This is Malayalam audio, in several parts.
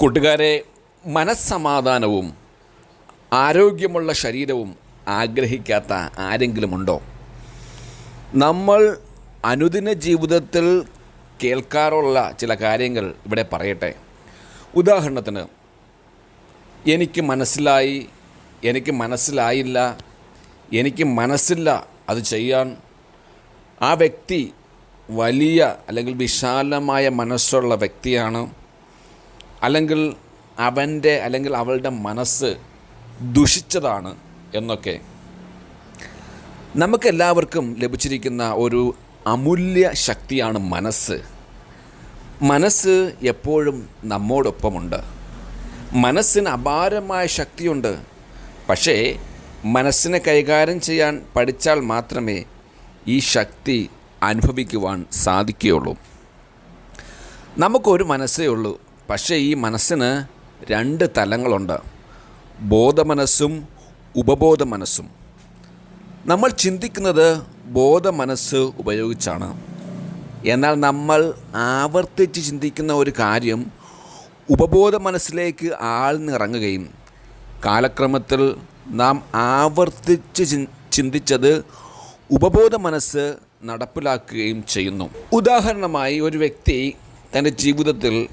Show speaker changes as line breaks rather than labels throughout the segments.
കൂട്ടുകാരെ മനസ്സമാധാനവും ആരോഗ്യമുള്ള ശരീരവും ആഗ്രഹിക്കാത്ത ആരെങ്കിലും ഉണ്ടോ നമ്മൾ അനുദിന ജീവിതത്തിൽ കേൾക്കാറുള്ള ചില കാര്യങ്ങൾ ഇവിടെ പറയട്ടെ. ഉദാഹരണത്തിന് എനിക്ക് മനസ്സിലായി എനിക്ക് മനസ്സിലായില്ല എനിക്ക് മനസ്സില്ല അത് ചെയ്യാൻ ആ വ്യക്തി വലിയ അല്ലെങ്കിൽ വിശാലമായ മനസ്സുള്ള വ്യക്തിയാണ്. അല്ലെങ്കിൽ അവന്റെ അല്ലെങ്കിൽ അവളുടെ മനസ്സ് ദുഷിച്ചതാണ് എന്നൊക്കെ നമുക്കെല്ലാവർക്കും ലഭിച്ചിരിക്കുന്ന ഒരു അമൂല്യ ശക്തിയാണ് മനസ്സ്. മനസ്സ് എപ്പോഴും നമ്മോടൊപ്പമുണ്ട്. മനസ്സിന് അപാരമായ ശക്തിയുണ്ട്. പക്ഷേ മനസ്സിനെ കൈകാര്യം ചെയ്യാൻ പഠിച്ചാൽ മാത്രമേ ഈ ശക്തി അനുഭവിക്കുവാൻ സാധിക്കുകയുള്ളൂ. നമുക്കൊരു മനസ്സേ ഉള്ളൂ. പക്ഷേ ഈ മനസ്സിന് രണ്ട് തലങ്ങളുണ്ട്. ബോധമനസ്സും ഉപബോധ മനസ്സും നമ്മൾ ചിന്തിക്കുന്നത് ബോധ മനസ്സ് ഉപയോഗിച്ചാണ്. എന്നാൽ നമ്മൾ ആവർത്തിച്ച് ചിന്തിക്കുന്ന ഒരു കാര്യം ഉപബോധ മനസ്സിലേക്ക് ആഴ്ന്നിറങ്ങുകയും കാലക്രമത്തിൽ നാം ആവർത്തിച്ച് ചിന്തിച്ചത് ഉപബോധ മനസ്സ് നടപ്പിലാക്കുകയും ചെയ്യുന്നു. ഉദാഹരണമായി ഒരു വ്യക്തി തന്റെ ജീവിതത്തിൽ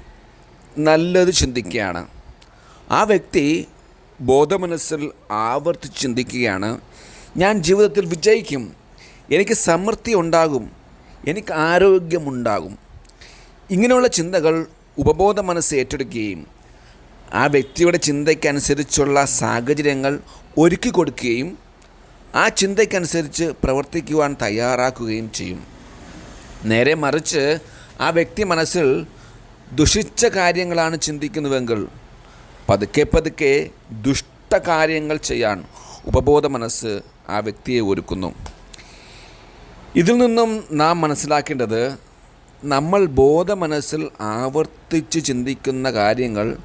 നല്ലത് ചിന്തിക്കുകയാണ്. ആ വ്യക്തി ബോധമനസ്സിൽ ആവർത്തി ചിന്തിക്കുകയാണ്. ഞാൻ ജീവിതത്തിൽ വിജയിക്കും. എനിക്ക് സമൃദ്ധി ഉണ്ടാകും. എനിക്ക് ആരോഗ്യമുണ്ടാകും. ഇങ്ങനെയുള്ള ചിന്തകൾ ഉപബോധ മനസ്സ് ഏറ്റെടുക്കുകയും ആ വ്യക്തിയുടെ ചിന്തയ്ക്കനുസരിച്ചുള്ള സാഹചര്യങ്ങൾ ഒരുക്കി കൊടുക്കുകയും ആ ചിന്തയ്ക്കനുസരിച്ച് പ്രവർത്തിക്കുവാൻ തയ്യാറാക്കുകയും ചെയ്യും. നേരെ മറിച്ച് ആ വ്യക്തി മനസ്സിൽ ദുഷിച്ച കാര്യങ്ങളാണ് ചിന്തിക്കുന്നുവെങ്കിൽ പതുക്കെ പതുക്കെ ദുഷ്ടകാര്യങ്ങൾ ചെയ്യാൻ ഉപബോധ മനസ്സ് ആ വ്യക്തിയെ ഒരുക്കുന്നു. ഇതിൽ നിന്നും നാം മനസ്സിലാക്കേണ്ടത് നമ്മൾ ബോധ മനസ്സിൽ ആവർത്തിച്ച് ചിന്തിക്കുന്ന കാര്യങ്ങൾ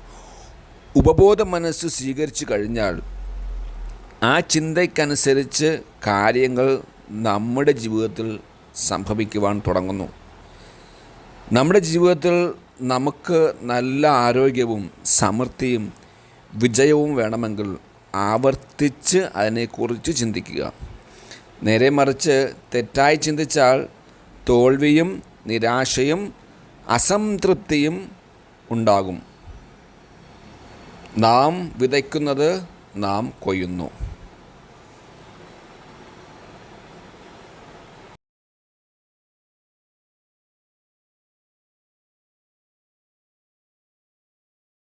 ഉപബോധ മനസ്സ് സ്വീകരിച്ചു കഴിഞ്ഞാൽ ആ ചിന്തയ്ക്കനുസരിച്ച് കാര്യങ്ങൾ നമ്മുടെ ജീവിതത്തിൽ സംഭവിക്കുവാൻ തുടങ്ങുന്നു. നമ്മുടെ ജീവിതത്തിൽ നമുക്ക് നല്ല ആരോഗ്യവും സമൃദ്ധിയും വിജയവും വേണമെങ്കിൽ ആവർത്തിച്ച് അതിനെക്കുറിച്ച് ചിന്തിക്കുക. നേരെ മറിച്ച് തെറ്റായി ചിന്തിച്ചാൽ തോൽവിയും നിരാശയും അസംതൃപ്തിയും ഉണ്ടാകും. നാം വിതയ്ക്കുന്നത് നാം കൊയ്യുന്നു.